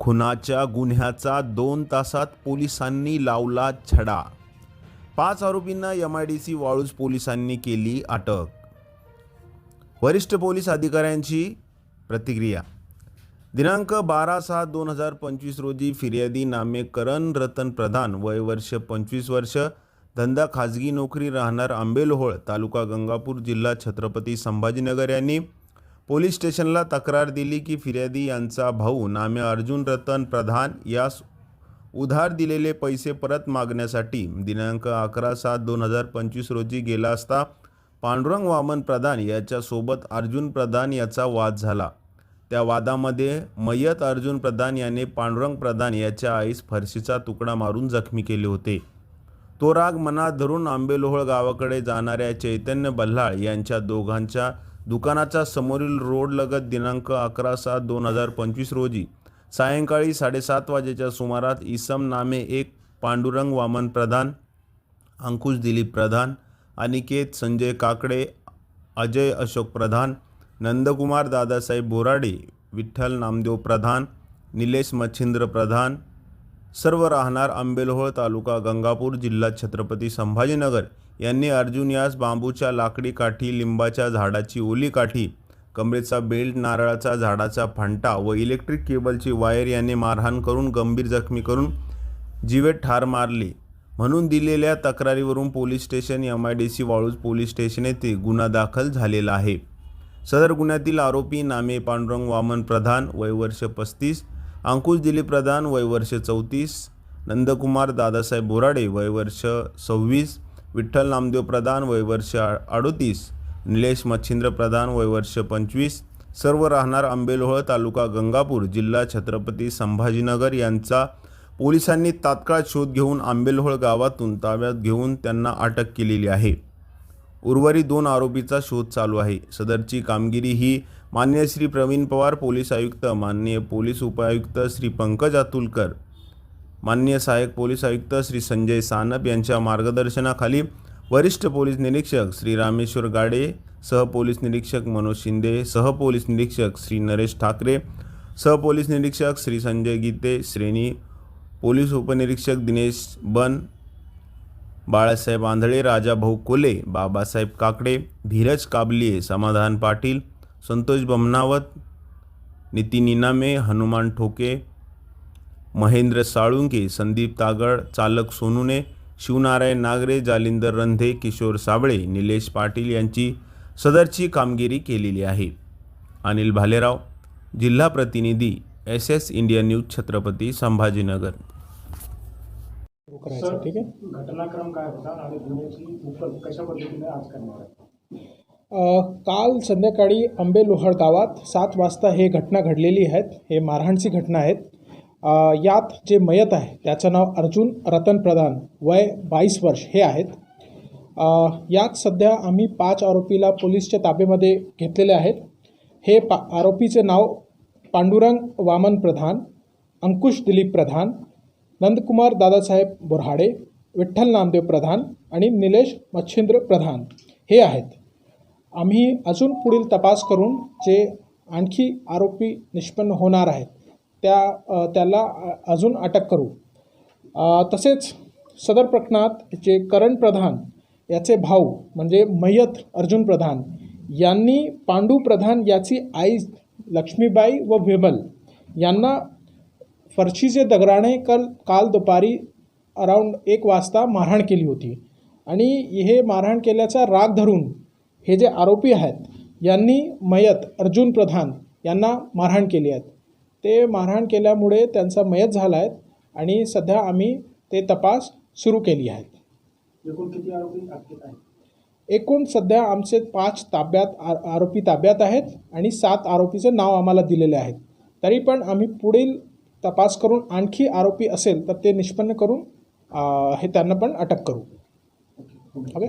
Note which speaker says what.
Speaker 1: खुनाच्या गुन्ह्याचा दोन तासात पोलिसांनी लावला छडा. पाच आरोपींना M I D C Waluj पोलिसांनी केली अटक. वरिष्ठ पोलीस अधिकाऱ्यांची प्रतिक्रिया. दिनांक बारा सात दोन हजार पंचवीस रोजी फिर्यादी नामे करण रतन प्रधान वय वर्ष पंचवीस वर्ष धंदा खाजगी नोकरी राहणार आंबेलोहोळ तालुका गंगापूर जिल्हा छत्रपती संभाजीनगर यांनी पोलीस स्टेशनला तक्रार दिली की फिर्यादी यांचा भाऊ नामे अर्जुन रतन प्रधान यास उधार दिलेले पैसे परत मागण्यासाठी दिनांक अकरा सात दोन हजार पंचवीस रोजी गेला असता पांडुरंग वामन प्रधान याच्यासोबत अर्जुन प्रधान याचा वाद झाला. त्या वादामध्ये मयत अर्जुन प्रधान याने पांडुरंग प्रधान याच्या आईस फरशीचा तुकडा मारून जखमी केले होते. तो राग मनात धरून आंबेलोहळ गावाकडे जाणाऱ्या चैतन्य बल्हाळ यांच्या दोघांच्या दुकानाचा समोरील रोडलगत दिनांक अकरा सात दोन हजार पंचवीस रोजी सायंकाळी साडेसात वाजेच्या सुमारात इसम नामे एक पांडुरंग वामन प्रधान अंकुश दिलीप प्रधान अनिकेत संजय काकडे अजय अशोक प्रधान नंदकुमार दादासाहेब बोराडे विठ्ठल नामदेव प्रधान निलेश मच्छिंद्र प्रधान सर्व राहणार आंबेलहोळ तालुका गंगापूर जिल्हा छत्रपती संभाजीनगर यांनी अर्जुन यास बांबूच्या लाकडी काठी लिंबाच्या झाडाची ओली काठी कमरेचा बेल्ट नारळाचा झाडाचा फांटा व इलेक्ट्रिक केबलची वायर याने मारहाण करून गंभीर जखमी करून जीवेत ठार मारली. म्हणून दिलेल्या तक्रारीवरून police station M I D C Waluj police station येथे गुन्हा दाखल झालेला आहे. सदर गुन्ह्यातील आरोपी नामे पांडुरंग वामन प्रधान वयवर्ष पस्तीस अंकुश दिलीप प्रधान वयवर्ष चौतीस नंदकुमार दादासाहेब बोराडे वयवर्ष सव्वीस विठ्ठल नामदेव प्रधान वय वर्ष अडोतीस. निलेश मच्छिंद्र प्रधान वय वर्ष पंचवीस. सर्व राहणार आंबेलोहळ तालुका गंगापूर जिल्हा छत्रपती संभाजीनगर यांचा पोलिसांनी तात्काळ शोध घेऊन आंबेलोहळ गावातून ताब्यात घेऊन त्यांना अटक केलेली आहे. उर्वरित दोन आरोपीचा शोध चालू आहे. सदरची कामगिरी ही मान्य श्री प्रवीण पवार पोलीस आयुक्त माननीय पोलीस उपायुक्त श्री पंकज अतुलकर माननीय सहाय्यक पोलीस आयुक्त श्री संजय सानप यांच्या मार्गदर्शनाखाली वरिष्ठ पोलीस निरीक्षक श्री रामेश्वर गाडे सहपोलीस निरीक्षक मनोज शिंदे सहपोलीस निरीक्षक श्री नरेश ठाकरे सहपोलीस निरीक्षक श्री संजय गीते श्रेणी पोलीस उपनिरीक्षक दिनेश बन बाळासाहेब आंधळे राजाभाऊ कोले बाबासाहेब काकडे धीरज काबलिये समाधान पाटील संतोष बमनावत नितीन इनामे हनुमान ठोके महेंद्र साळुंके संदीप तागड चालक सोनुने शिवनारायण नागरे जालिंदर रंधे किशोर साबळे निलेश पाटील यांची सदरची कामगिरी केलेली आहे. अनिल भालेराव जिल्हा प्रतिनिधी S S India news Chhatrapati Sambhajinagar.
Speaker 2: सुरू करायचं ठीक आहे?
Speaker 3: घटनाक्रम काय होता आणि गुन्ह्याची उकल कशा पद्धतीने आज करणार आहे?
Speaker 2: अ, काल संध्याकाळी आंबे लोहार गावात सात वाजता हे घटना घडलेली आहेत. हे मारहाणची घटना आहेत. यात जे मयत आहे त्याचं नाव अर्जुन रतन प्रधान वय बावीस वर्ष हे आहेत. यात सध्या आम्ही पाच आरोपीला पोलीसच्या ताब्यामध्ये घेतलेले आहेत. हे पा आरोपीचे नाव पांडुरंग वामन प्रधान अंकुश दिलीप प्रधान नंदकुमार दादासाहेब बोरहाडे विठ्ठल नामदेव प्रधान आणि निलेश मच्छिंद्र प्रधान हे आहेत. आम्ही अजून पुढील तपास करून जे आणखी आरोपी निष्पन्न होणार आहेत त्या त्याला अजून अटक करू. तसेच सदर प्रकरणात जे करण प्रधान याचे भाऊ म्हणजे मयत अर्जुन प्रधान यांनी पांडू प्रधान याची आई लक्ष्मीबाई व विमल यांना फरशीचे दगडाने कल काल दुपारी अराऊंड एक वाजता मारहाण केली होती. आणि हे मारहाण केल्याचा राग धरून हे जे आरोपी आहेत यांनी मयत अर्जुन प्रधान यांना मारहाण केली आहेत ते मारहाण केल्यामुळे त्यांचा मयत झाला आहे आणि सध्या आम्ही ते तपास सुरू केली आहेत
Speaker 3: एकूण किती आरोपी अटकेत आहेत?
Speaker 2: एकूण सध्या आमचे पाच ताब्यात आ आरोपी ताब्यात आहेत आणि सात आरोपीचं नाव आम्हाला दिलेले आहेत. तरी पण आम्ही पुढील तपास करून आणखी आरोपी असेल तर ते निष्पन्न करून हे त्यांना पण अटक करू. ओके?